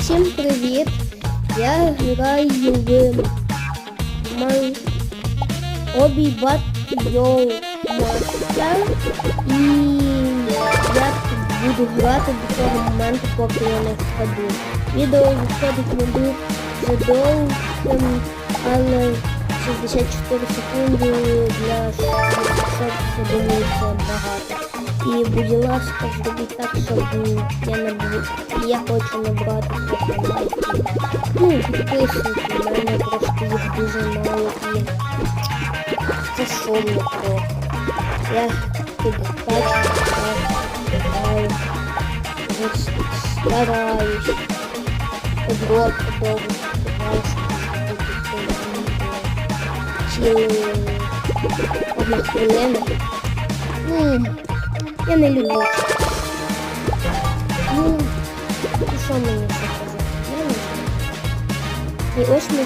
Всім привіт! Я граю в май Обі Йоу Мастер і я буду грати до того моменту, поки я не впаду. Відео виходить не дуже довгим, але 64 секунди для щоб це думаю, це багато. І будь ласка, зробіть так, щоб я набрав. Я хочу набрати трохи лайків. Ну, підписуйте, в мене трошки їх дуже мало і це сумно трохи. Я тут бачу, так, стараюсь. Год довго стараюсь, цілу одна хвилина. Ну, я не люблю. Ну, і що мені ще казати? Я не знаю. І ось ми